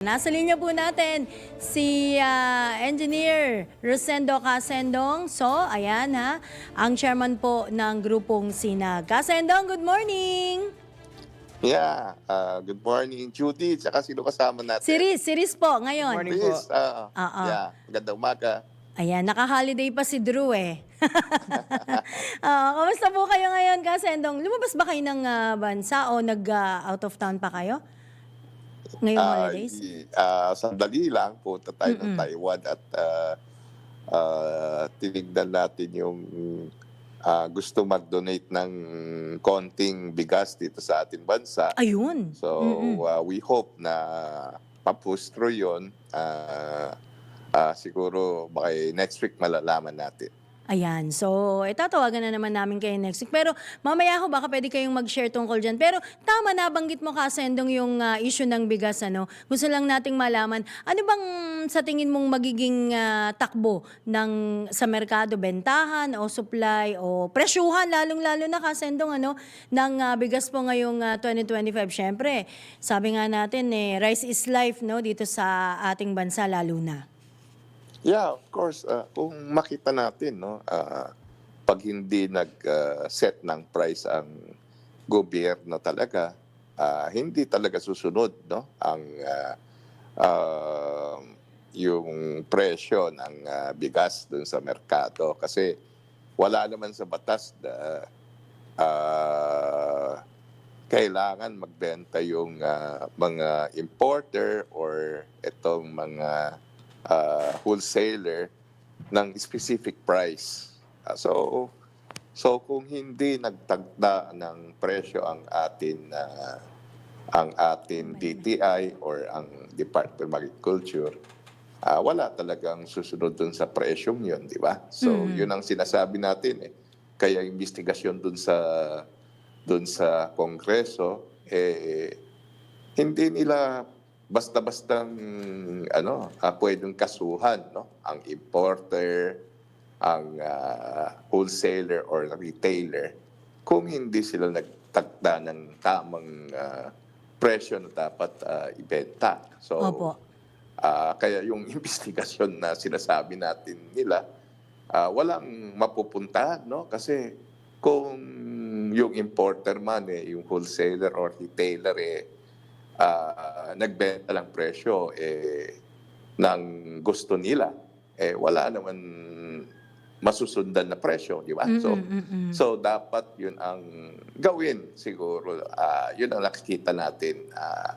Nasa linya po natin si ah, Engineer Rosendo Casendong. So, ayan ha, ang chairman po ng grupong Sinag. Casendong, good morning! Yeah, uh, good morning Judy, tsaka sino kasama natin? Si Riz, si Riz po ngayon. Morning. Riz, ah, Oo. yeah, magandang umaga. Ayan, naka-holiday pa si Drew eh. Ah, kamusta po kayo ngayon, Casendong? Lumabas ba kayo ng ah, bansa o nag-out of town pa kayo? Ngayong Ah, holidays? ah, sandali lang, punta tayo ng Taiwan at uh, tinignan natin yung ah, gusto mag-donate ng konting bigas dito sa ating bansa. Ayun. So, Mm-mm. ah, we hope na pa-push through yun. Ah, ah, siguro baka next week malalaman natin. Ayan. So, itatawagan na naman namin kayo next week. Pero mamaya ho, baka pwede kayong mag-share tungkol dyan. Pero tama na, banggit mo kasendong yung ah, issue ng bigas. Ano? Gusto lang nating malaman, ano bang sa tingin mong magiging ah, takbo ng, sa merkado, bentahan o supply o presyuhan, lalong-lalo na kasendong ano, ng ah, bigas po ngayong ah, 2025. Siyempre, sabi nga natin, eh, rice is life no, dito sa ating bansa lalo na. Yeah, of course. Uh, kung makita natin, no, uh, pag hindi nag-set ng price ang gobyerno talaga, uh, hindi talaga susunod no, ang uh, uh, yung presyo ng uh, bigas dun sa merkado. Kasi wala naman sa batas na uh, kailangan magbenta yung uh, mga importer or itong mga uh, wholesaler ng specific price. Uh, so, so kung hindi nagtagda ng presyo ang atin uh, ang atin DTI or ang Department of Agriculture, uh, wala talagang susunod dun sa presyong yun, di ba? So, Mhm. yun ang sinasabi natin eh. Kaya investigasyon dun sa dun sa Kongreso, eh, hindi nila basta-bastang ano, ah, pwedeng kasuhan no ang importer, ang ah, wholesaler or retailer kung hindi sila nagtagda ng tamang ah, presyo na dapat ah, ibenta. So Opo. ah, kaya yung investigasyon na sinasabi natin nila ah, walang mapupuntahan no kasi kung yung importer man eh, yung wholesaler or retailer eh ah, nagbenta lang presyo eh ng gusto nila eh wala naman masusundan na presyo, di ba? So Mm-mm, mm-mm. so dapat 'yun ang gawin siguro. Ah, 'yun ang nakikita natin ah,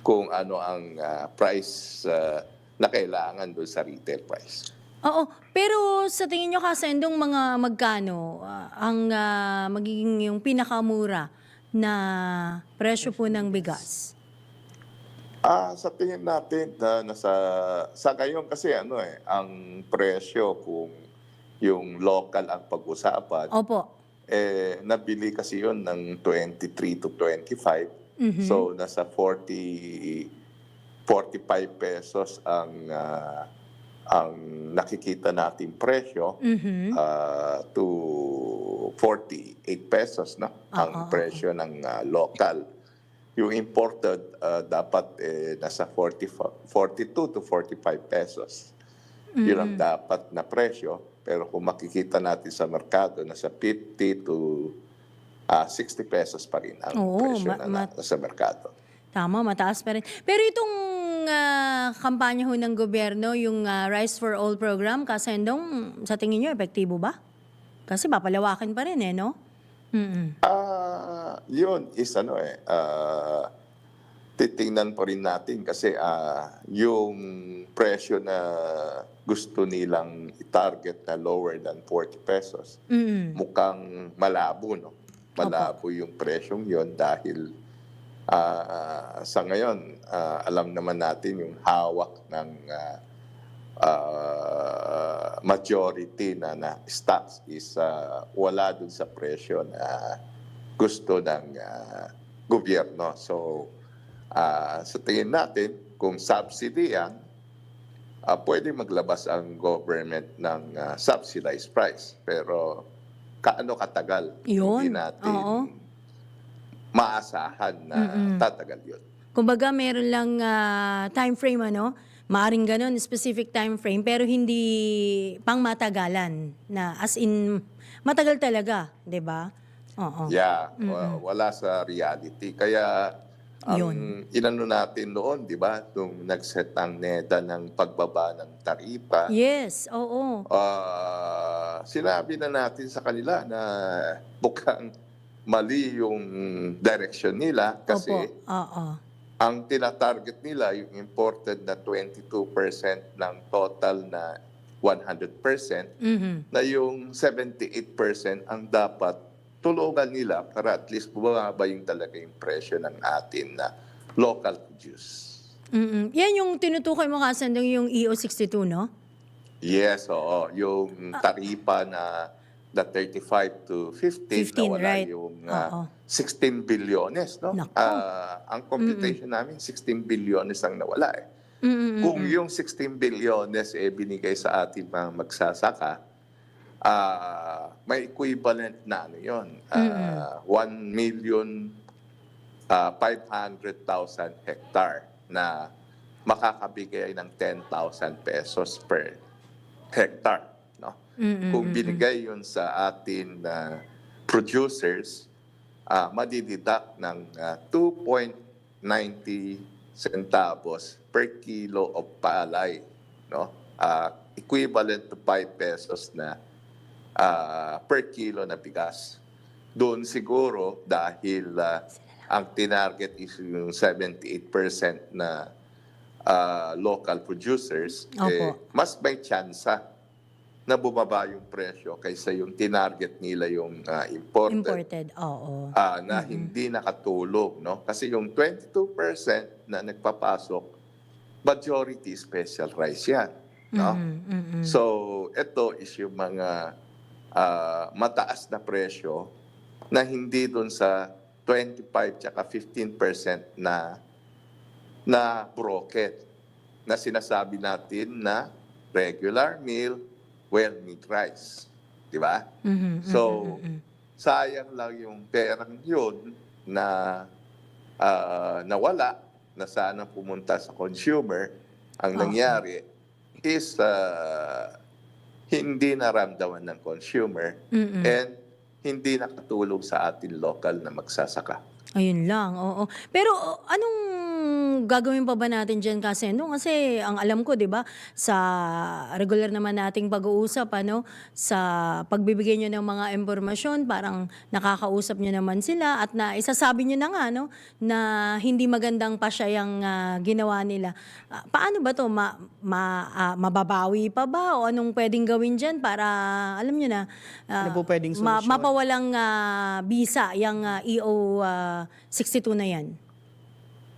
kung ano ang ah, price ah, na kailangan doon sa retail price. Oo, pero sa tingin nyo kasendong mga magkano ah, ang ah, magiging yung pinakamura na presyo po ng bigas? Ah, sa tingin natin na nasa sa ngayon kasi ano eh ang presyo kung yung local ang pag-usapan Opo. eh nabili kasi yon ng 23 to 25 Mhm. so nasa 40 45 pesos ang ah, ang nakikita nating presyo Mhm. ah, to 48 pesos na ang oo. presyo ng ah, local. Yung imported ah, dapat eh, nasa 40, 42 to 45 pesos. Yun ang dapat na presyo. Pero kung makikita natin sa merkado, nasa 50 to ah, 60 pesos pa rin ang Oo, presyo na, na- sa merkado. Tama, mataas pa rin. Pero itong ah, kampanya ho ng gobyerno, yung ah, Rice for All program, kasendong, sa tingin nyo, epektibo ba? Kasi papalawakin pa rin eh, no? Mm-mm. Ah, yun is ano eh, ah, titingnan pa rin natin kasi ah, yung presyo na gusto nilang i-target na lower than 40 pesos, Mm-mm. mukhang malabo, no? Malabo yung presyong yon dahil ah, sa ngayon, ah, alam naman natin yung hawak ng ah, ah, majority na, na stocks is ah, wala dun sa presyo na gusto ng ah, gobyerno. So, ah, sa tingin natin, kung subsidy yan, ah, pwede maglabas ang government ng ah, subsidized price. Pero kaano katagal? Yun, Hindi natin oo. maasahan na Mm-mm. tatagal yun. Kumbaga, meron lang ah, time frame, ano? Maaring ganun, specific time frame, pero hindi pang matagalan. Na as in, matagal talaga, di ba? Oo. Yeah, wa- wala sa reality. Kaya ang Yun. inano natin noon, di ba, nung nag-set ang NEDA ng pagbaba ng taripa, Yes, oo. ah, sinabi na natin sa kanila na mukhang mali yung direction nila kasi Opo, oo. Ang tinatarget nila yung imported na 22% ng total na 100% Mhm. na yung 78% ang dapat tulungan nila para at least bumaba yung talaga yung presyo ng atin na local produce. Mm-mm. Yan yung tinutukoy mo kasandong yung E EO62, no? Yes, oo. Yung Ah. taripa na na 35 to 15, 15, na wala right. yung Oo. 16 bilyones, no? Nako. Ah, ang computation namin, 16 bilyones ang nawala eh. Kung yung 16 bilyones eh binigay sa ating mga magsasaka, ah may equivalent na ano yun, ah, 1 million ah, 500,000 hectare na makakabigay ng 10,000 pesos per hectare. Mm-mm. Kung binigay yun sa atin na producers, ah madididak ng ah, 2.90 centavos per kilo of palay. No? Ah, equivalent to 5 pesos na ah, per kilo na bigas. Doon siguro dahil ah, ang tinarget is yung 78% na ah, local producers, eh, mas may tsansa na bumaba yung presyo kaysa yung tinarget nila yung ah, imported, Imported, oo. ah, na hindi nakatulog. No? Kasi yung 22% na nagpapasok, majority special rice yan. No? Mhm, mhm. So, ito is yung mga ah, mataas na presyo na hindi dun sa 25 tsaka 15% na na broken na sinasabi natin na regular meal, well-made rice. Di ba? Mhm, So, mhm, mhm. sayang lang yung perang yun na ah, nawala na sana pumunta sa consumer. Ang Oo. nangyari is ah, hindi naramdaman ng consumer Mm-mm. and hindi nakatulong sa atin local na magsasaka. Ayun lang, oo. Pero o, gagawin pa ba natin dyan kasi? No? Kasi ang alam ko, di ba, sa regular naman nating pag-uusap, ano, sa pagbibigay nyo ng mga impormasyon, parang nakakausap nyo naman sila at na isasabi nyo na nga, no, na hindi magandang pa siya yung ah, ginawa nila. Ah, paano ba to? Ma, ma, ah, mababawi pa ba? O anong pwedeng gawin dyan para, alam nyo na, ah, Ano po pwedeng ma- mapawalang ah, bisa yung ah, EO ah, 62 na yan.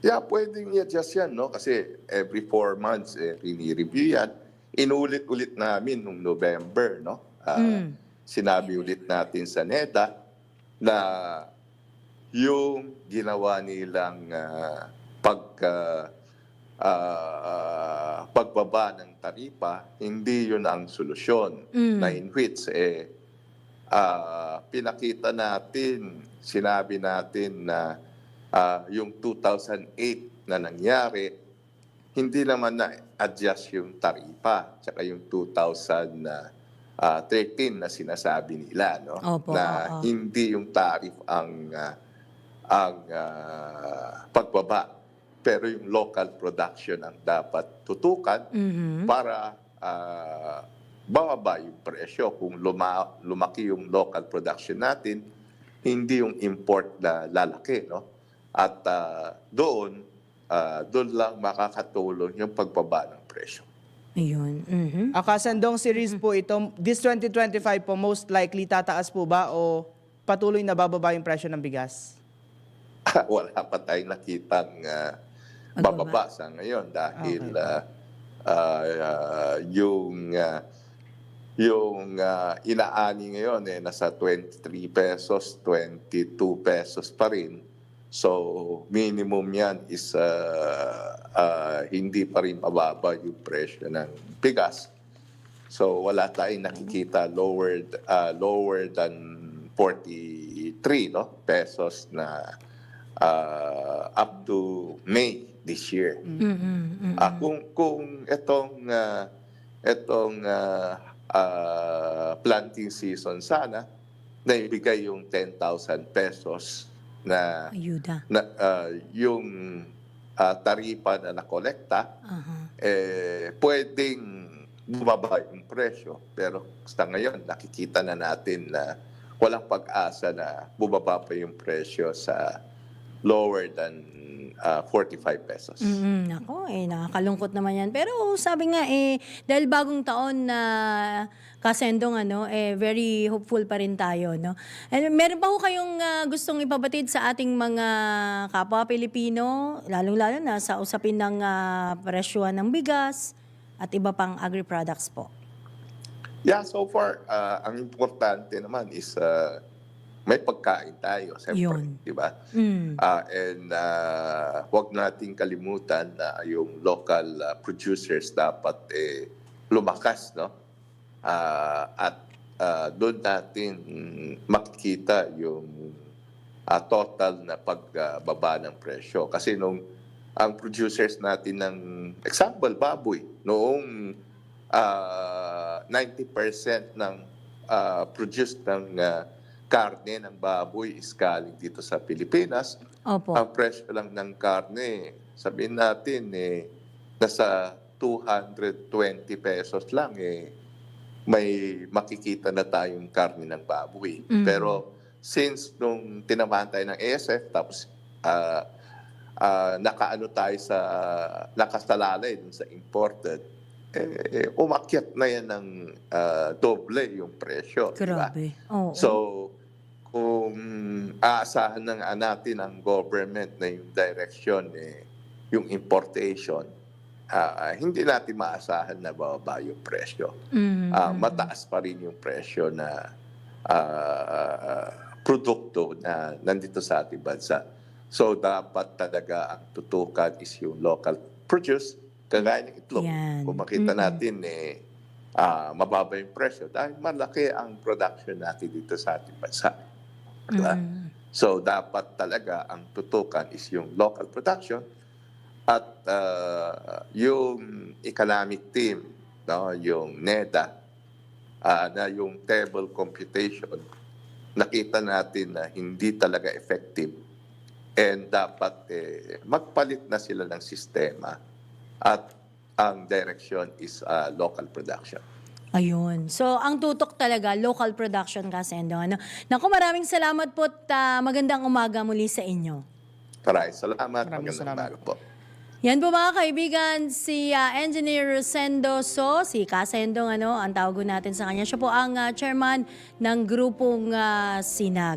Yeah, pwedeng i-adjust yan, no? Kasi every four months, eh, rini-review yan. Inulit-ulit namin nung November, no? Ah, Sinabi ulit natin sa NEDA na yung ginawa nilang ah, pag, ah, ah, pagbaba ng taripa, hindi yun ang solusyon. Mm. Na in which, eh, ah, pinakita natin, sinabi natin na ah, yung 2008 na nangyari, hindi naman na-adjust yung taripa, tsaka yung 2013 na sinasabi nila, no? Opo, na oo. hindi yung tarif ang ah, ang ah, pagbaba, pero yung local production ang dapat tutukan Mhm. para ah, bababa yung presyo. Kung luma, lumaki yung local production natin, hindi yung import na lalaki. No? At ah, doon, ah, doon lang makakatulong yung pagbaba ng presyo. Ayun. mhm. Ang kasandong series po ito, this 2025 po most likely tataas po ba o patuloy na bababa yung presyo ng bigas? Wala pa tayong nakitang ah, Pagbaba. bababa sa ngayon dahil Okay. ah, ah, ah, yung ah, yung ah, inaani ngayon eh nasa 23 pesos, 22 pesos pa rin. So minimum 'yan is ah, ah, hindi pa rin mababa yung presyo ng bigas. So wala tayong nakikita lower ah, lower than 43 no pesos na uh, up to May this year. Mm-mm. Ah, kung kung itong ah, itong ah, ah, planting season sana naibigay yung 10,000 pesos na Ayuda. na ah, yung ah, taripa na nakolekta Aha. eh pwedeng bumaba yung presyo pero sa ngayon nakikita na natin na walang pag-asa na bumaba pa yung presyo sa lower than ah, 45 pesos. Mm, nako, eh, nakakalungkot naman yan. Pero sabi nga, eh, dahil bagong taon na kasendong, ano, eh, very hopeful pa rin tayo, no? And meron pa ho kayong ah, gustong ipabatid sa ating mga kapwa Pilipino, lalong-lalo na sa usapin ng uh, presyuhan ng bigas at iba pang agri-products po. Yeah, so far, ah, ang importante naman is ah, may pagkain tayo, siyempre, di ba? Mm. Ah, and ah, huwag nating kalimutan na yung local ah, producers dapat eh, lumakas, no? Ah, at ah, doon natin makikita yung ah, total na pagbaba ng presyo. Kasi nung ang producers natin ng example baboy noong ah, 90% ng ah, produced ng ah, karne ng baboy is galing dito sa Pilipinas. Opo. Ang presyo lang ng karne, sabihin natin eh nasa 220 pesos lang eh may makikita na tayong karne ng baboy. Mhm. Pero since nung tinamaan tayo ng ASF tapos ah ah, nakaano tayo sa nakasalalay dun sa imported eh, umakyat na yan ng ah, doble yung presyo. Grabe. Oo. So, kung aasahan nga natin ang government na yung direction, eh, yung importation, ah, hindi natin maasahan na bababa yung presyo. Mm. Ah, mataas pa rin yung presyo na ah, produkto na nandito sa ating bansa. So, dapat talaga ang tutukan is yung local produce, kagaya ng itlog. Yan. Kung makita Mm-mm. natin, eh, ah, mababa yung presyo dahil malaki ang production natin dito sa ating bansa. Diba? Mm. So, dapat talaga ang tutukan is yung local production at ah, yung economic team, no, yung NEDA, ah, na yung table computation, nakita natin na hindi talaga effective and dapat eh, magpalit na sila ng sistema at ang direction is ah, local production. Ayun. So, ang tutok talaga, local production kasendo. Ano? Naku, maraming salamat po at ah, magandang umaga muli sa inyo. Maraming salamat. Maraming Magandang salamat. umaga po. Yan po mga kaibigan, si ah, Engineer Rosendo So, si Kasendong ano, ang tawag natin sa kanya. Siya po ang ah, chairman ng grupong ah, Sinag.